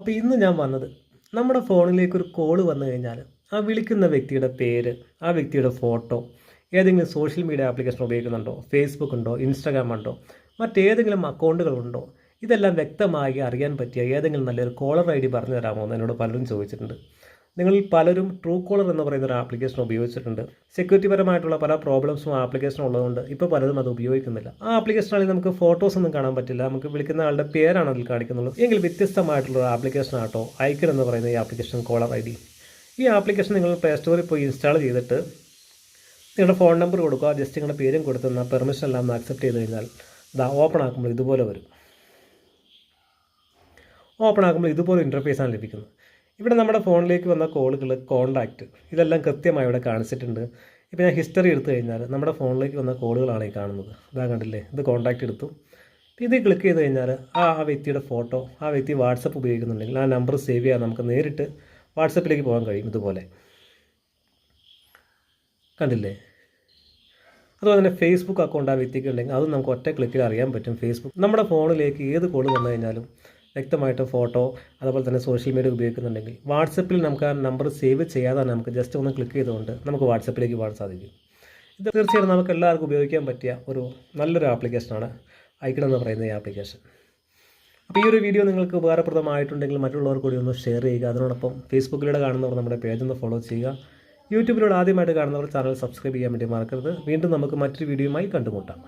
അപ്പോൾ ഇന്ന് ഞാൻ വന്നത് നമ്മുടെ ഫോണിലേക്ക് ഒരു കോൾ വന്നു കഴിഞ്ഞാൽ ആ വിളിക്കുന്ന വ്യക്തിയുടെ പേര് ആ വ്യക്തിയുടെ ഫോട്ടോ ഏതെങ്കിലും സോഷ്യൽ മീഡിയ ആപ്ലിക്കേഷൻ ഉപയോഗിക്കുന്നുണ്ടോ ഫേസ്ബുക്ക് ഉണ്ടോ ഇൻസ്റ്റാഗ്രാം ഉണ്ടോ മറ്റേതെങ്കിലും അക്കൗണ്ടുകളുണ്ടോ ഇതെല്ലാം വ്യക്തമായി അറിയാൻ പറ്റിയ ഏതെങ്കിലും നല്ലൊരു കോളർ ഐ ഡി പറഞ്ഞു തരാമോ എന്ന് എന്നോട് പലരും ചോദിച്ചിട്ടുണ്ട്. നിങ്ങളിൽ പലരും ട്രൂ കോളർ എന്ന് പറയുന്ന ഒരു ആപ്ലിക്കേഷൻ ഉപയോഗിച്ചിട്ടുണ്ട്. സെക്യൂരിറ്റി പരമായിട്ടുള്ള പല പ്രോബ്ലംസും ആപ്ലിക്കേഷൻ ഉള്ളതുകൊണ്ട് ഇപ്പോൾ പലരും അത് ഉപയോഗിക്കുന്നില്ല. ആ ആപ്ലിക്കേഷനാണെങ്കിൽ നമുക്ക് ഫോട്ടോസ് ഒന്നും കാണാൻ പറ്റില്ല. നമുക്ക് വിളിക്കുന്ന ആളുടെ പേരാണ് അതിൽ കാണിക്കുന്നുള്ളൂ എങ്കിൽ വ്യത്യസ്തമായിട്ടുള്ള ആപ്ലിക്കേഷൻ ആട്ടോ ഐക്കൺ എന്ന് പറയുന്ന ഈ ആപ്ലിക്കേഷൻ കോളർ ഐ ഡി. ഈ ആപ്ലിക്കേഷൻ നിങ്ങൾ പ്ലേ സ്റ്റോറിൽ പോയി ഇൻസ്റ്റാൾ ചെയ്തിട്ട് നിങ്ങളുടെ ഫോൺ നമ്പർ കൊടുക്കുക. ജസ്റ്റ് നിങ്ങളുടെ പേരും കൊടുത്തുന്ന പെർമിഷൻ എല്ലാം ഒന്ന് അക്സെപ്റ്റ് ചെയ്ത് കഴിഞ്ഞാൽ ഇതാ ഓപ്പൺ ആക്കുമ്പോൾ ഇതുപോലെ വരും. ഓപ്പൺ ആക്കുമ്പോൾ ഇതുപോലെ ഇന്റർഫേസാണ് ലഭിക്കുന്നത്. ഇവിടെ നമ്മുടെ ഫോണിലേക്ക് വന്ന കോളുകൾ കോണ്ടാക്റ്റ് ഇതെല്ലാം കൃത്യമായി ഇവിടെ കാണിച്ചിട്ടുണ്ട്. ഇപ്പോൾ ഞാൻ ഹിസ്റ്ററി എടുത്തു കഴിഞ്ഞാൽ നമ്മുടെ ഫോണിലേക്ക് വന്ന കോളുകളാണ് ഈ കാണുന്നത്. ഇതാ കണ്ടില്ലേ? ഇത് കോണ്ടാക്റ്റ് എടുത്തു. ഇത് ക്ലിക്ക് ചെയ്ത് കഴിഞ്ഞാൽ ആ ആ വ്യക്തിയുടെ ഫോട്ടോ ആ വ്യക്തി വാട്സപ്പ് ഉപയോഗിക്കുന്നുണ്ടെങ്കിൽ ആ നമ്പർ സേവ് ചെയ്യാൻ നമുക്ക് നേരിട്ട് വാട്സപ്പിലേക്ക് പോകാൻ കഴിയും ഇതുപോലെ. കണ്ടില്ലേ? അതുപോലെ തന്നെ ഫേസ്ബുക്ക് അക്കൗണ്ട് ആ വ്യക്തിക്ക് ഉണ്ടെങ്കിൽ അതും നമുക്ക് ഒറ്റ ക്ലിക്കിൽ അറിയാൻ പറ്റും. ഫേസ്ബുക്ക് നമ്മുടെ ഫോണിലേക്ക് ഏത് കോൾ വന്നു കഴിഞ്ഞാലും വ്യക്തമായിട്ട് ഫോട്ടോ അതുപോലെ തന്നെ സോഷ്യൽ മീഡിയ ഉപയോഗിക്കുന്നുണ്ടെങ്കിൽ വാട്സപ്പിൽ നമുക്ക് ആ നമ്പർ സേവ് ചെയ്യാതെ നമുക്ക് ജസ്റ്റ് ഒന്ന് ക്ലിക്ക് ചെയ്തുകൊണ്ട് നമുക്ക് വാട്സപ്പിലേക്ക് പോകാൻ സാധിക്കും. ഇത് തീർച്ചയായിട്ടും നമുക്ക് എല്ലാവർക്കും ഉപയോഗിക്കാൻ പറ്റിയ ഒരു നല്ലൊരു ആപ്ലിക്കേഷനാണ് ഐക്കൺ എന്ന് പറയുന്ന ഈ ആപ്ലിക്കേഷൻ അപ്പോൾ ഈ ഒരു വീഡിയോ നിങ്ങൾക്ക് ഉപകാരപ്രദമായിട്ടുണ്ടെങ്കിൽ മറ്റുള്ളവർ കൂടി ഒന്ന് ഷെയർ ചെയ്യുക. അതിനോടൊപ്പം ഫേസ്ബുക്കിലൂടെ കാണുന്നവർ നമ്മുടെ പേജ് ഒന്ന് ഫോളോ ചെയ്യുക. യൂട്യൂബിലൂടെ ആദ്യമായിട്ട് കാണുന്നവർ ചാനൽ സബ്സ്ക്രൈബ് ചെയ്യാൻ വേണ്ടി മറക്കരുത്. വീണ്ടും നമുക്ക് മറ്റൊരു വീഡിയോയുമായി കണ്ടുമുട്ടാം.